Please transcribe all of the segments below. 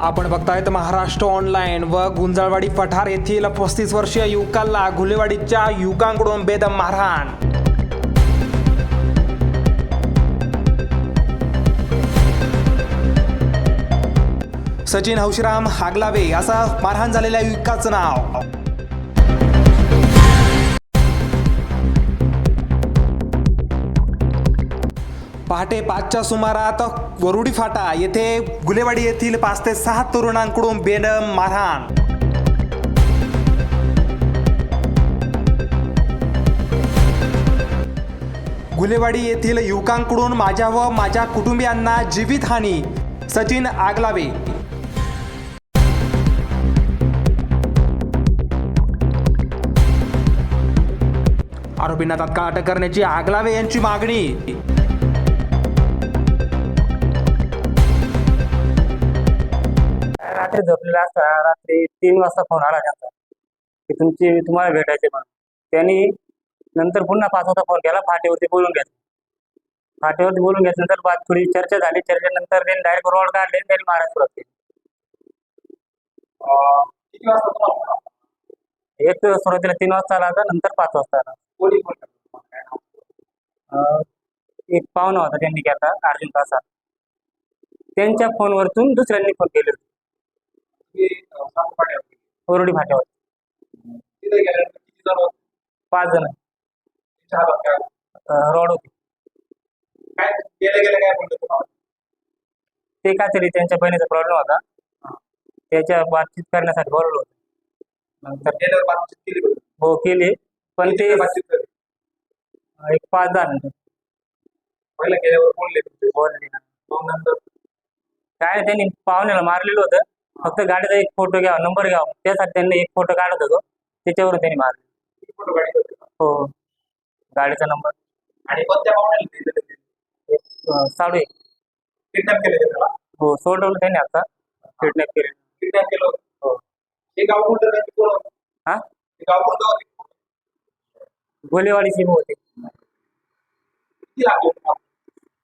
आपण बघतायत महाराष्ट्र ऑनलाईन व गुंजाळवाडी पठार येथील पस्तीस वर्षीय युवकाला घुलेवाडीच्या युवकांकडून बेदम मारहाण. सचिन हौशीराम हागलावे असं मारहाण झालेल्या युवकाचं नाव. पहाटे पाचच्या सुमारात वरुडी फाटा येथे गुलेवाडी येथील पाच ते सहा तरुणांकडून बेदम मारहाण. गुलेवाडी येथील युवकांकडून माझ्या व माझ्या कुटुंबियांना जीवितहानी सचिन आगलावे. आरोपींना तात्काळ अटक करण्याची आगलावे यांची मागणी. रात्री झोपलेला असता रात्री तीन वाजता फोन आला त्यांचा की तुमची तुम्हाला भेटायचे म्हणून. त्यांनी नंतर पुन्हा पाच वाजता फोन केला फाटेवरती बोलून घेतलं. फाटेवरती बोलून घेतल्यानंतर बात थोडी चर्चा झाली चर्चेनंतर त्यांनी डायरेक्ट रोड काढले त्यांनी मारायला सुरुवात केली. एक सुरुवातीला तीन वाजता आला होता नंतर पाच वाजता आला. एक पाहुणा होता त्यांनी केला अर्जुन कासा त्यांच्या फोनवरतून दुसऱ्यांनी फोन केले होते. कोरडी फाट्यावर पाच जण. रोड होती. ते काय तरी त्यांच्या बहिणीचा प्रॉब्लेम होता. त्याच्या बातचीत करण्यासाठी बोलवलं होतं. हो केली. पण ते एक पाच मिनिटं. बोलले काय त्यांनी पाहुण्याला मारलेलं होतं. फक्त गाडीचा एक फोटो घ्यावा नंबर घ्यावा. त्यासाठी त्यांनी एक फोटो काढत होतो. त्याच्यावरून त्यांनी मारले. हो. गाडीचा नंबर आणि कोणत्या साडू आहे. किडनॅप केले त्याला? हो सोडवलं त्यांनी आता. किडनॅप केले. किडनॅप केलं होतं. हो. हे गाव कोणतं नक्की कोण होतं? हा? गाव कोणतं?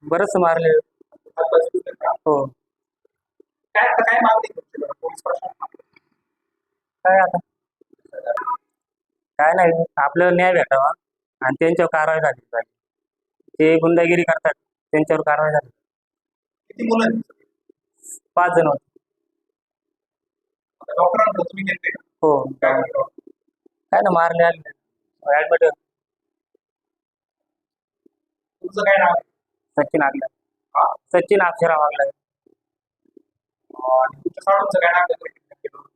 बरंच मारले? हो. काय मागणी? काय आता काय नाही आपल्याला न्याय भेटावा आणि त्यांच्यावर कारवाई झाली पाहिजे ते गुंडागिरी करतात त्यांच्यावर कारवाई झाली किती मुलं आहेत? पाच जण होते आता डॉक्टरांकडे तुम्ही गेलते का? हो काय म्हणतो? ना मारले आले ऍडमिट तुमचं काय नाव आहे? सचिन आगला हा? सचिन अक्षरा वागला आणि तुमच्या साडूचं काय नाव आहे? त्याचं kidnap केलं होतं.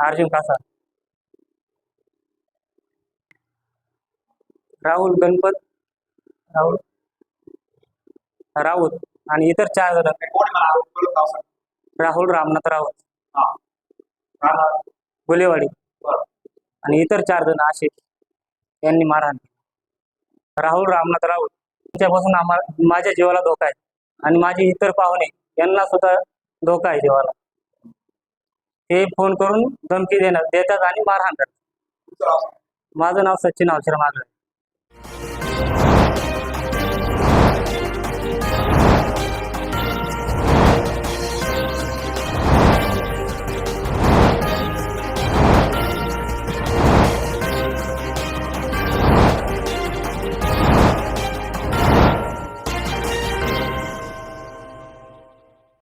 अर्जुन कासा. राहुल गणपत राहुल. राऊत आणि इतर चार जण. राहुल रामनाथ राऊत हा. गुलेवाडी. आणि इतर चार जण आशिष यांनी मारहाण केली. राहुल रामनाथ राऊत त्यांच्यापासून आम्हाला माझ्या जीवाला धोका आहे. आणि माझे इतर पाहुणे यांना सुद्धा धोका आहे जीवाला. हे फोन करून धमकी देणार देतात आणि मारहाण करतात. नाव माझं नाव सचिन अवसर मागलं